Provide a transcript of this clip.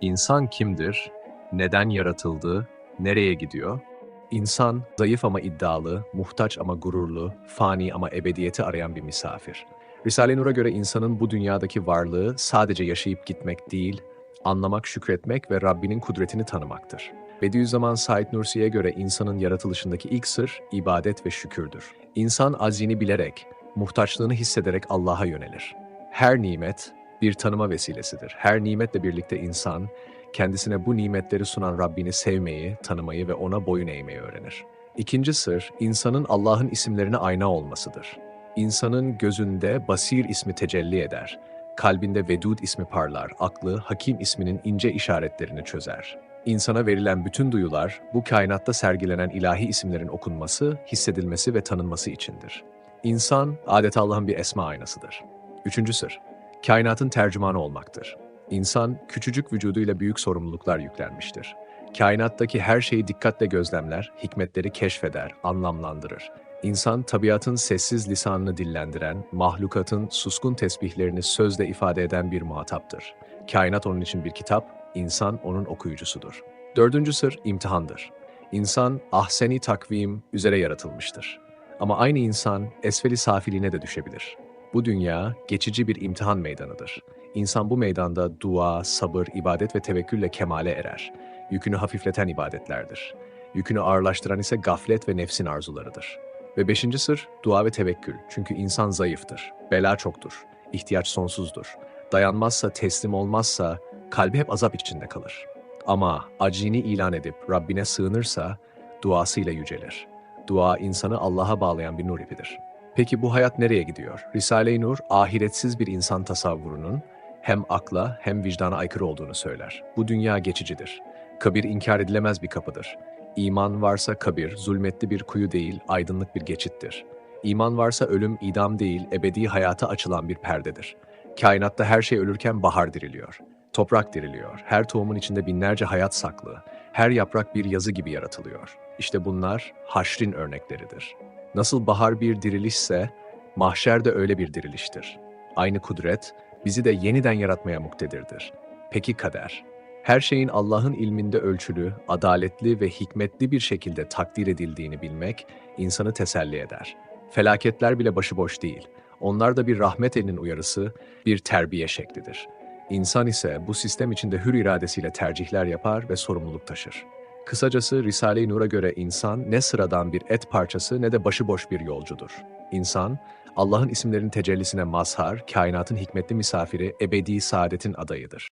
İnsan kimdir? Neden yaratıldı? Nereye gidiyor? İnsan zayıf ama iddialı, muhtaç ama gururlu, fani ama ebediyeti arayan bir misafir. Risale-i Nur'a göre insanın bu dünyadaki varlığı sadece yaşayıp gitmek değil, anlamak, şükretmek ve Rabbinin kudretini tanımaktır. Bediüzzaman Said Nursi'ye göre insanın yaratılışındaki ilk sır ibadet ve şükürdür. İnsan azini bilerek, muhtaçlığını hissederek Allah'a yönelir. Her nimet bir tanıma vesilesidir. Her nimetle birlikte insan kendisine bu nimetleri sunan Rabbini sevmeyi, tanımayı ve ona boyun eğmeyi öğrenir. İkinci sır, insanın Allah'ın isimlerine ayna olmasıdır. İnsanın gözünde Basir ismi tecelli eder. Kalbinde Vedud ismi parlar, aklı Hakim isminin ince işaretlerini çözer. İnsana verilen bütün duyular, bu kainatta sergilenen ilahi isimlerin okunması, hissedilmesi ve tanınması içindir. İnsan, adeta Allah'ın bir esma aynasıdır. Üçüncü sır, kainatın tercümanı olmaktır. İnsan, küçücük vücuduyla büyük sorumluluklar yüklenmiştir. Kainattaki her şeyi dikkatle gözlemler, hikmetleri keşfeder, anlamlandırır. İnsan, tabiatın sessiz lisanını dillendiren, mahlukatın suskun tesbihlerini sözle ifade eden bir muhataptır. Kainat onun için bir kitap, insan onun okuyucusudur. Dördüncü sır, imtihandır. İnsan, ahseni takvim üzere yaratılmıştır. Ama aynı insan, esfeli safiliğine de düşebilir. Bu dünya, geçici bir imtihan meydanıdır. İnsan bu meydanda dua, sabır, ibadet ve tevekkülle kemale erer. Yükünü hafifleten ibadetlerdir. Yükünü ağırlaştıran ise gaflet ve nefsin arzularıdır. Ve beşinci sır, dua ve tevekkül. Çünkü insan zayıftır, bela çoktur, ihtiyaç sonsuzdur. Dayanmazsa, teslim olmazsa, kalbi hep azap içinde kalır. Ama acini ilan edip Rabbine sığınırsa, duasıyla yücelir. Dua insanı Allah'a bağlayan bir nur ipidir. Peki bu hayat nereye gidiyor? Risale-i Nur, ahiretsiz bir insan tasavvurunun hem akla hem vicdana aykırı olduğunu söyler. Bu dünya geçicidir. Kabir inkar edilemez bir kapıdır. İman varsa kabir, zulmetli bir kuyu değil, aydınlık bir geçittir. İman varsa ölüm, idam değil, ebedi hayata açılan bir perdedir. Kainatta her şey ölürken bahar diriliyor. Toprak diriliyor. Her tohumun içinde binlerce hayat saklı. Her yaprak bir yazı gibi yaratılıyor. İşte bunlar haşrin örnekleridir. Nasıl bahar bir dirilişse, mahşer de öyle bir diriliştir. Aynı kudret, bizi de yeniden yaratmaya muktedirdir. Peki kader? Her şeyin Allah'ın ilminde ölçülü, adaletli ve hikmetli bir şekilde takdir edildiğini bilmek insanı teselli eder. Felaketler bile başıboş değil. Onlar da bir rahmet elinin uyarısı, bir terbiye şeklidir. İnsan ise bu sistem içinde hür iradesiyle tercihler yapar ve sorumluluk taşır. Kısacası Risale-i Nur'a göre insan ne sıradan bir et parçası ne de başıboş bir yolcudur. İnsan, Allah'ın isimlerinin tecellisine mazhar, kainatın hikmetli misafiri, ebedi saadetin adayıdır.